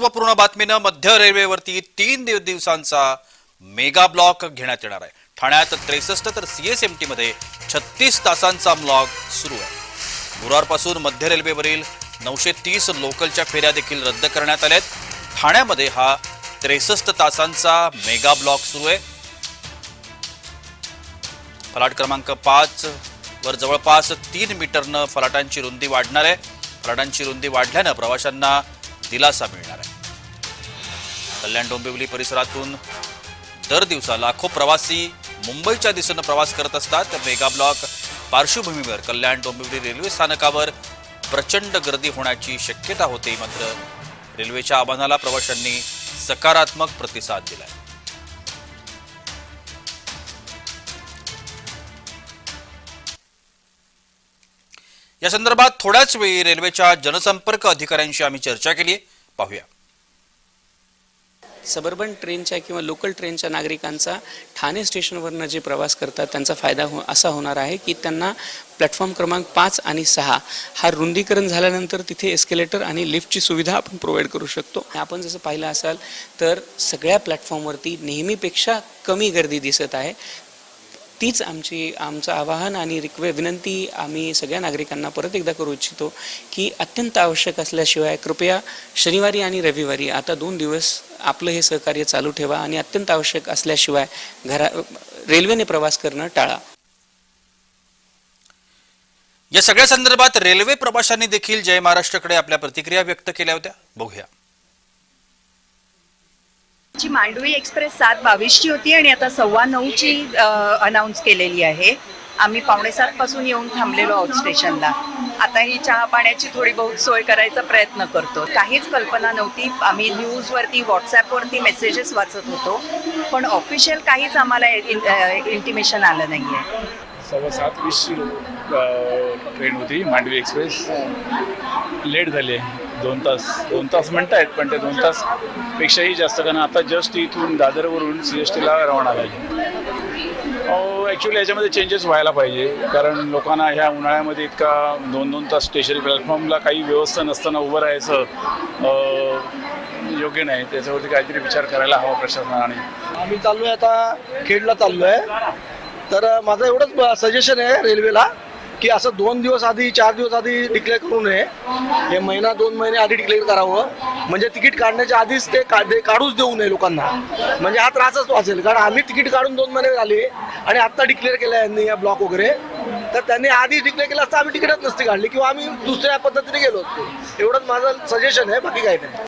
महत्त्वपूर्ण बातमीनं मध्य रेल्वेवरती तीन दिवसांचा मेगा ब्लॉक घेण्यात येणार आहे. ठाण्यात त्रेसष्ट तर सीएसएमटी मध्ये छत्तीस तासांचा ब्लॉक सुरू आहे. गुरुवारपासून मध्य रेल्वेवरील नऊशे तीस लोकलच्या फेऱ्या देखील रद्द करण्यात आल्या आहेत ठाण्यामध्ये हा त्रेसष्ट तासांचा मेगा ब्लॉक सुरू आहे. फलाट क्रमांक पाच वर जवळपास तीन मीटरनं फलाटांची रुंदी वाढणार आहे. फलाटांची रुंदी वाढल्यानं प्रवाशांना दिलासा मिळणार आहे. कल्याण डोंबिवली परिसरातून दर दिवसा लाखो प्रवासी मुंबईच्या दिशेनं प्रवास करत असतात. तर मेगा ब्लॉक पार्श्वभूमीवर कल्याण डोंबिवली रेल्वे स्थानकावर प्रचंड गर्दी होण्याची शक्यता होती मात्र रेल्वेच्या आव्हानाला प्रवाशांनी सकारात्मक प्रतिसाद दिलाय. या संदर्भात थोड्याच वेळी रेल्वेच्या जनसंपर्क अधिकाऱ्यांशी आम्ही चर्चा केली. आहे पाहूया. सबर्बन ट्रेनच्या किंवा लोकल ट्रेनच्या नागरिकांचा ठाणे स्टेशनवरनं जे प्रवास करतात त्यांचा फायदा हो असा होणार आहे की त्यांना प्लॅटफॉर्म क्रमांक पाच आणि सहा हा रुंदीकरण झाल्यानंतर तिथे एस्केलेटर आणि लिफ्टची सुविधा आपण प्रोव्हाइड करू शकतो. आपण जसं पाहिलं असाल तर सगळ्या प्लॅटफॉर्मवरती नेहमीपेक्षा कमी गर्दी दिसत आहे. तीच आमची आमचं आवाहन आणि रिक्वे विनंती आम्ही सगळ्या नागरिकांना परत एकदा करू इच्छितो की अत्यंत आवश्यक असल्याशिवाय कृपया शनिवारी आणि रविवारी आता दोन दिवस आपलं हे सहकार्य चालू ठेवा आणि अत्यंत आवश्यक असल्याशिवाय घरा रेल्वेने प्रवास करणं टाळा. या सगळ्या संदर्भात रेल्वे प्रवाशांनी देखील जय महाराष्ट्रकडे आपल्या प्रतिक्रिया व्यक्त केल्या होत्या. बघूया. जी मांडवी एक्सप्रेस सात बावीसची होती आणि आता सव्वा नऊची अनाऊन्स केलेली आहे. आम्ही पावणे पासून येऊन थांबलेलो आहोत स्टेशनला. आता ही चहा पाण्याची थोडी बहुत सोय करायचा प्रयत्न करतो. काहीच कल्पना नव्हती. आम्ही न्यूजवरती व्हॉट्सॲपवरती मेसेजेस वाचत होतो. पण ऑफिशियल काहीच आम्हाला इंटिमेशन आलं नाही आहे सव्वा सात वीसची ट्रेन होती मांडवी एक्सप्रेस लेट झाली आहे. दोन तास दोन तास म्हणतायत पण ते दोन तास पेक्षाही जास्त कारण आता जस्ट इथून दादरवरून सी एस टीला रवाना झाली. ॲक्च्युली याच्यामध्ये चेंजेस व्हायला पाहिजे. कारण लोकांना ह्या उन्हाळ्यामध्ये इतका दोन दोन तास स्टेशनरी प्लॅटफॉर्मला काही व्यवस्था नसताना उभं राहायचं योग्य नाही. त्याच्यावरती काहीतरी विचार करायला हवा प्रशासनाने. आम्ही चाललोय आता खेडला चाललोय. तर माझं एवढंच सजेशन आहे रेल्वेला. की असं दोन दिवस आधी चार दिवस आधी डिक्लेअर करू नये. हे महिना दोन महिने आधी डिक्लेअर करावं. म्हणजे तिकीट काढण्याच्या आधीच ते काढूच देऊ नये लोकांना. म्हणजे हा त्रासच वाचेल कारण आम्ही तिकीट काढून दोन महिने झाले आणि आत्ता डिक्लेअर केलं यांनी या ब्लॉक वगैरे. तर त्यांनी आधी डिक्लेअर केलं असतं आम्ही तिकीटच नसती काढली किंवा आम्ही दुसऱ्या पद्धतीने गेलो असतो. एवढंच माझं सजेशन आहे बाकी काही नाही.